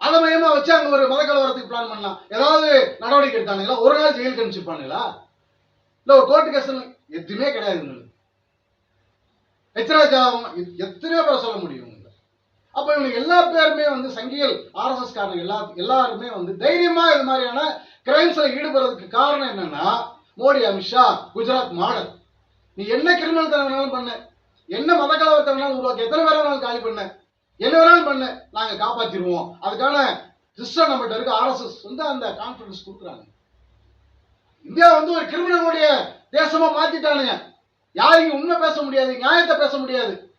S2: அதை மையமா வச்சு அங்க ஒரு மத கலவரத்துக்கு பிளான் பண்ணலாம் ஏதாவது நடவடிக்கை எடுத்தானுங்களா? ஒரு நாள் ஜெயிலுக்கு அனுப்பிச்சிருப்பானுங்களா இல்ல ஒரு கோர்ட்டு கேஸ் எதுவுமே கிடையாது எச்ராஜா எத்தனையோ பேர் சொல்ல முடியும் அப்ப இவங்க எல்லா பேருமே வந்து சங்கிகள் ஆர்எஸ்எஸ் காரங்க எல்லா எல்லாருமே வந்து தைரியமா இது மாதிரியான கிரைம்ஸ்ல ஈடுபடுறதுக்கு காரணம் என்னன்னா மோடி அமித்ஷா குஜராத் மாடல். நீ என்ன கிரிமினல் தனம் வேணாலும் பண்ண. என்ன மத கலவரத்தை வேணாலும் உருவாக்கு எத்தனை பேர் வேணாலும் காலி பண்ண. என்ன வேணாலும் பண்ண. நாங்க காப்பாத்திடுவோம். அதுக்கான சிஸ்டம் நம்மகிட்ட இருக்கு. ஆர்எஸ்எஸ் வந்து அந்த கான்பிடன்ஸ் கொடுக்குறாங்க. இந்தியா வந்து ஒரு கிரிமினலுடைய தேசமா மாத்திட்டானுங்க. யாரையும் உண்மை பேச முடியாது நியாயத்தை பேச முடியாது.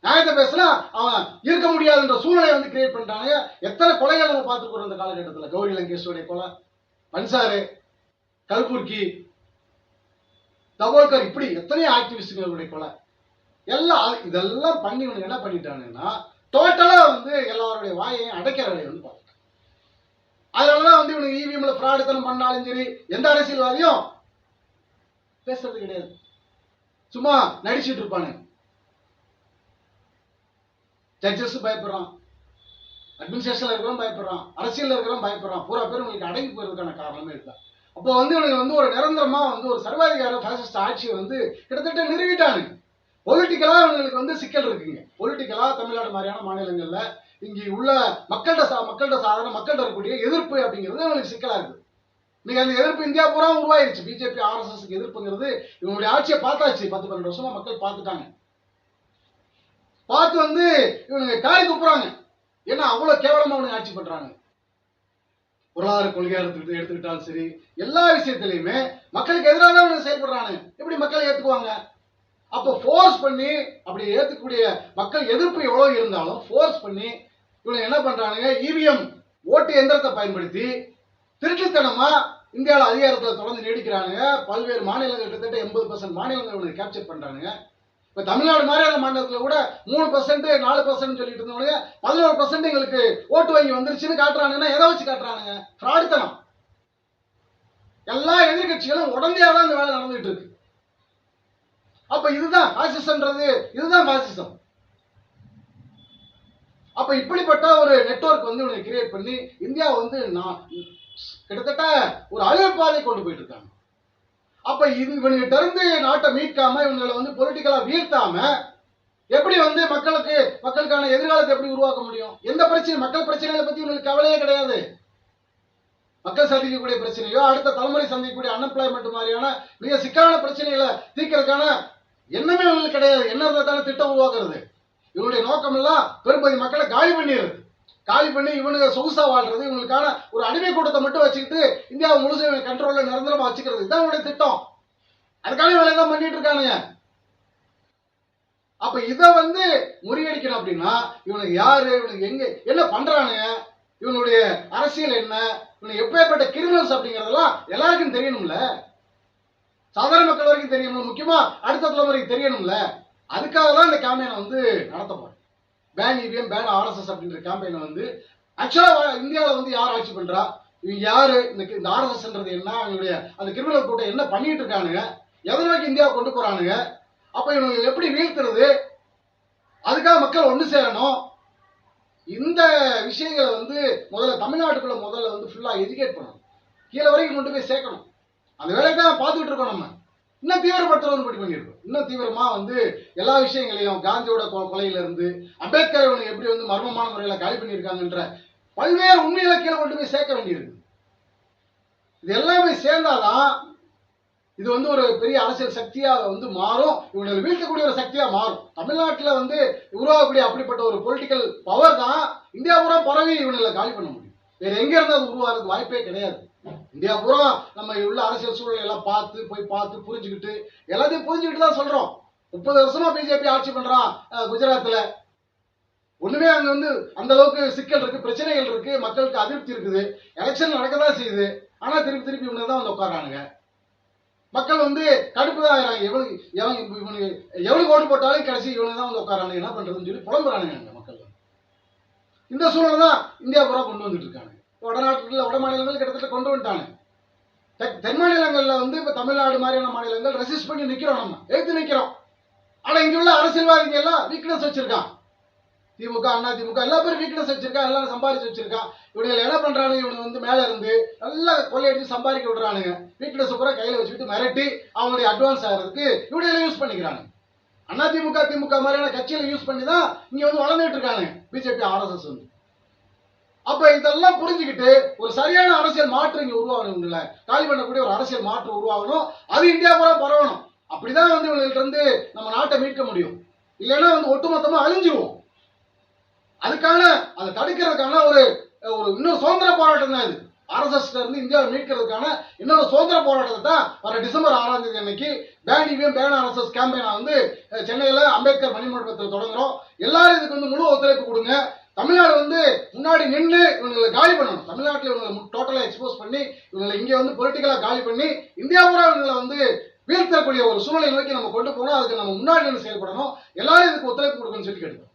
S2: நியாயத்தை பேசினா அவன் இருக்க முடியாதுன்ற சூழ்நிலை வந்து கிரியேட் பண்ணிட்டானுங்க. எத்தனை கொலைகள் நம்ம பார்த்துருக்குறோம் இந்த காலகட்டத்தில்? கௌரி லங்கேஷோடைய கொலை. பன்சாரு கல்புர்கி தபோல்கர் இப்படி எத்தனையோ ஆக்டிவிஸ்டுகளுடைய கொலை? எல்லாம் இதெல்லாம் பண்ணி இவனுக்கு என்ன பண்ணிட்டானுங்கன்னா டோட்டலா வந்து எல்லாருடைய வாயையும் அடைக்கிற வேலையை வந்து பார்த்துட்டாங்க அதனாலதான் வந்து இவனுக்கு இவிஎம்ல ஃப்ராடுத்தனம் பண்ணாலும் சரி எந்த அரசியல்வாதியும் பேசுறது கிடையாது. சும்மா நடிச்சிட்டு இருப்பானு ஜட்ஜஸ் பயப்படுறான். அட்மினிஸ்ட்ரேஷன்ல இருக்கிறவன் பயப்படுறான். அரசியலில் இருக்கிறவன் பயப்படுறான். பூரா பேர் உங்களுக்கு அடங்கி போயிருக்கான காரணமே இருக்கா அப்போ வந்து இவனுக்கு வந்து ஒரு நிரந்தரமா வந்து ஒரு சர்வாதிகார பாசிஸ்ட் ஆட்சியை வந்து கிட்டத்தட்ட நிறுவிட்டானுங்க. பொலிட்டிக்கலா இவங்களுக்கு வந்து சிக்கல் இருக்குங்க. பொலிட்டிக்கலா தமிழ்நாடு மாதிரியான மாநிலங்கள்ல இங்க உள்ள மக்கள்கிட்ட சா மக்கள்கிட்ட சாதாரண மக்கள்கிட்ட இருக்கக்கூடிய எதிர்ப்பு அப்படிங்கிறது இவங்களுக்கு சிக்கலா இருக்குது. இன்னைக்கு அந்த எதிர்ப்பு இந்தியா பூரா உருவாயிருச்சு. பிஜேபி ஆர்எஸ்எஸ்க்கு எதிர்ப்புங்கிறது இவங்களுடைய ஆட்சியை பார்த்தாச்சு. பத்து பன்னெண்டு வருஷமா மக்கள் பார்த்துட்டாங்க. பார்த்து வந்து இவனுங்க காரி துப்புறாங்க. ஏன்னா அவ்வளவு கேவலமா அவனுங்க ஆட்சி பண்றாங்க. பொருளாதார கொள்கையா எடுத்துக்கிட்டு எடுத்துக்கிட்டாலும் சரி எல்லா விஷயத்திலையுமே மக்களுக்கு எதிராக தான் இவனுங்க செயல்படுறானு. எப்படி மக்களை ஏத்துக்குவாங்க? அப்போ ஃபோர்ஸ் பண்ணி அப்படி ஏத்துக்கூடிய மக்கள் எதிர்ப்பு எவ்வளவு இருந்தாலும் ஃபோர்ஸ் பண்ணி இவனுங்க என்ன பண்ணுறானுங்க இவிஎம் ஓட்டு எந்திரத்தை பயன்படுத்தி திருட்டுத்தனமா இந்தியாவில் அதிகாரத்தில் தொடர்ந்து நீடிக்கிறானுங்க. பல்வேறு மாநிலங்கள் கிட்டத்தட்ட எண்பது பர்சன்ட் மாநிலங்கள் இவனுக்கு கேப்சர் பண்ணுறானுங்க இப்போ தமிழ்நாடு மாதிரியான மாநிலத்தில் கூட மூணு பர்சன்ட் நாலு பர்சன்ட் சொல்லிட்டு இருந்தவங்க பதினோரு பர்சன்ட் எங்களுக்கு ஓட்டு வங்கி வந்துருச்சுன்னு காட்டுறானுங்கன்னா எதை வச்சு காட்டுறானுங்க? ஃப்ராடுத்தனம். எல்லா எதிர்கட்சிகளும் உடனடியாக தான் இந்த வேலை நடந்துகிட்டு இருக்கு. அப்ப இதுதான் பாசிசம்ன்றது இதுதான் பாசிசம் அப்ப இப்படிப்பட்ட ஒரு நெட்வொர்க் வந்து இவனை கிரியேட் பண்ணி இந்தியா வந்து நான் கிட்டத்தட்ட ஒரு அழிவு பாதை கொண்டு போயிட்டு இருக்காங்க. அப்ப இது இவனுகிட்ட இருந்து நாட்டை மீட்காம இவங்களை வந்து பொலிட்டிக்கலா வீழ்த்தாம எப்படி வந்து மக்களுக்கு மக்களுக்கான எதிர்காலத்தை எப்படி உருவாக்க முடியும்? எந்த பிரச்சனை மக்கள் பிரச்சனைகளை பத்தி இவங்களுக்கு கவலையே கிடையாது. மக்கள் சந்திக்கக்கூடிய பிரச்சனையோ அடுத்த தலைமுறை சந்திக்கக்கூடிய அன்எம்ப்ளாய்மெண்ட் மாதிரியான மிக சிக்கலான பிரச்சனைகளை தீர்க்கறதுக்கான எண்ணமே இவங்களுக்கு கிடையாது. என்ன தானே திட்டம் உருவாக்குறது. இவனுடைய நோக்கம் எல்லாம் பெரும்பகுதி மக்களை காலி பண்ணிடுறது. காலி பண்ணி இவனுங்க சொகுசா வாழ்றது இவங்களுக்கான ஒரு அடிமை கூட்டத்தை மட்டும் வச்சுக்கிட்டு இந்தியாவை முழுசு கண்ட்ரோல்ல நிரந்தரமா வச்சுக்கிறது. இதான் இவனுடைய திட்டம். அதுக்கான வேலை தான் பண்ணிட்டு இருக்கானுங்க. அப்ப இதை வந்து முறியடிக்கணும் அப்படின்னா இவனுக்கு யாரு இவனுக்கு எங்க என்ன பண்றானுங்க இவனுடைய அரசியல் என்ன இவனுக்கு எப்பேற்பட்ட கிரிமினல்ஸ் அப்படிங்கறதெல்லாம் எல்லாருக்கும் தெரியணும்ல. சாதாரண மக்கள் வரைக்கும் தெரியணும் முக்கியமா அடுத்த தலைமுறைக்கு தெரியணும்ல. அதுக்காக தான் இந்த கேம்பெயினை வந்து நடத்தப்படும் பேன் இவிஎம் பேன் ஆர்எஸ்எஸ் அப்படின்ற கேம்பெயினை வந்து ஆக்சுவலாக இந்தியாவில் வந்து யார் ஆட்சி பண்ணுறா இவங்க யார்? இந்த இந்த ஆர்எஸ்எஸ்ன்றது என்ன? அவங்களுடைய அந்த கிரிமினல் கூட்டம் என்ன பண்ணிட்டு இருக்கானுங்க? எதை நோக்கி இந்தியாவை கொண்டு போகிறானுங்க அப்போ இவங்க எப்படி வீழ்த்துறது? அதுக்காக மக்கள் ஒன்று சேரணும். இந்த விஷயங்களை வந்து முதல்ல தமிழ்நாட்டுக்குள்ள முதல்ல வந்து ஃபுல்லாக எஜுகேட் பண்ணணும். கீழே வரைக்கும் கொண்டு போய் சேர்க்கணும். அந்த வேலையை தான் பார்த்துக்கிட்டு இருக்கோம் நம்ம. இன்னும் தீவிரப்படுத்துறதுன்னு படி பண்ணியிருக்கோம். இன்னும் தீவிரமா வந்து எல்லா விஷயங்களையும் காந்தியோட கொ- கொலையில இருந்து அம்பேத்கர் இவனுக்கு எப்படி வந்து மர்மமான முறையில காலி பண்ணியிருக்காங்கன்ற பல்வேறு உண்மைகளை கீழே கொண்டு போய் சேர்க்க வேண்டியிருக்கு. இது எல்லாமே சேர்ந்தாதான் இது வந்து ஒரு பெரிய அரசியல் சக்தியா வந்து மாறும். இவங்களை வீழ்த்தக்கூடிய ஒரு சக்தியா மாறும். தமிழ்நாட்டில் வந்து உருவாகக்கூடிய அப்படிப்பட்ட ஒரு பொலிட்டிக்கல் பவர் தான் இந்தியா பூரா பரவி இவங்களை காலி பண்ண முடியும். வேற எங்க இருந்தால் அது உருவாகிறதுக்கு வாய்ப்பே கிடையாது. இந்தியா பூரா நம்ம உள்ள அரசியல் சூழல் எல்லாம் பார்த்து போய் பார்த்து புரிஞ்சுக்கிட்டு எல்லாத்தையும் புரிஞ்சுக்கிட்டு தான் சொல்றோம். முப்பது வருஷமா பிஜேபி ஆட்சி பண்றான் குஜராத்ல. ஒண்ணுமே அங்க வந்து அந்த அளவுக்கு சிக்கல் இருக்கு பிரச்சனைகள் இருக்கு மக்களுக்கு அதிருப்தி இருக்குது. எலெக்ஷன் நடக்கதான் செய்யுது. ஆனா திருப்பி திருப்பி இவங்க தான் வந்து உட்காரானுங்க மக்கள் வந்து கடுப்பு தான் ஆயிராங்க எவனுக்கு எவன் இவனுக்கு எவனுக்கு ஓட்டு போட்டாலும் கடைசி இவனுக்கு தான் வந்து உட்காரானுங்க என்ன பண்றதுன்னு சொல்லி புலம்புறானுங்க மக்கள் இந்த சூழல் தான் இந்தியா பூரா கொண்டு வந்துட்டு இருக்காங்க. வடநாட்டில் வட மாநிலங்கள் கிட்டத்தட்ட கொண்டு வந்துட்டாங்க. தென் தென் வந்து இப்போ தமிழ்நாடு மாதிரியான மாநிலங்கள் ரெசிஸ்ட் பண்ணி நிற்கிறோம் நம்ம. எழுத்து நிற்கிறோம் ஆனால் இங்கே உள்ள அரசியல்வாதிகள் எல்லாம் வீக்னஸ் வச்சிருக்கான் திமுக அண்ணா திமுக எல்லா பேரும் வீக்னஸ் வச்சிருக்கான் எல்லாரும் சம்பாதிச்சு வச்சிருக்கான் இவனுங்க என்ன பண்றானுங்க இவனுங்க வந்து மேல இருந்து நல்லா கொள்ளையடிச்சு சம்பாதிக்க விடுறானுங்க. வீக்னஸ் பூரா கையில வச்சுக்கிட்டு மிரட்டி அவங்களுடைய அட்வான்ஸ் ஆகிறதுக்கு இவனுங்களை யூஸ் பண்ணிக்கிறாங்க. அண்ணா திமுக திமுக மாதிரியான கட்சியில யூஸ் பண்ணி தான் இங்க வந்து வளர்ந்துட்டு இருக்காங்க. பிஜேபி ஆர்எஸ்எஸ் வந்து. அப்ப இதெல்லாம் புரிஞ்சுக்கிட்டு ஒரு சரியான அரசியல் மாற்று இங்க உருவாகணும் இல்ல காலி பண்ணக்கூடிய ஒரு அரசியல் மாற்று உருவாகணும். அது இந்தியா பூரா பரவணும். அப்படிதான் வந்து இவங்கள்ட்ட இருந்து நம்ம நாட்டை மீட்க முடியும். இல்லைன்னா வந்து ஒட்டுமொத்தமா அழிஞ்சிருவோம். அதுக்கான அதை தடுக்கிறதுக்கான ஒரு ஒரு இன்னொரு சுதந்திர போராட்டம் தான் இது. ஆர்எஸ்எஸ்ல இருந்து இந்தியாவை மீட்கிறதுக்கான இன்னொரு சுதந்திர போராட்டத்தை தான் வர டிசம்பர் ஆறாம் தேதி அன்னைக்கு பேன் இவிஎம் பேன் ஆர்எஸ்எஸ் கேம்பெயினை வந்து சென்னையில் அம்பேத்கர் மணிமண்டபத்தில் தொடங்குறோம். எல்லாரும் இதுக்கு வந்து முழு ஒத்துழைப்பு கொடுங்க. தமிழ்நாடு வந்து முன்னாடி நின்று இவங்களை காலி பண்ணணும். தமிழ்நாட்டில் இவங்களை டோட்டலாக எக்ஸ்போஸ் பண்ணி இவங்களை இங்கே வந்து பொலிட்டிக்கலாக காலி பண்ணி இந்தியா பூரா இவங்களை வந்து வீழ்த்தக்கூடிய ஒரு சூழ்நிலை நோக்கி நம்ம கொண்டு போகணும். அதுக்கு நம்ம முன்னாடி நின்று செயல்படணும். எல்லாரும் இதுக்கு ஒத்துழைப்பு கொடுக்கணும்னு சொல்லி கேட்டு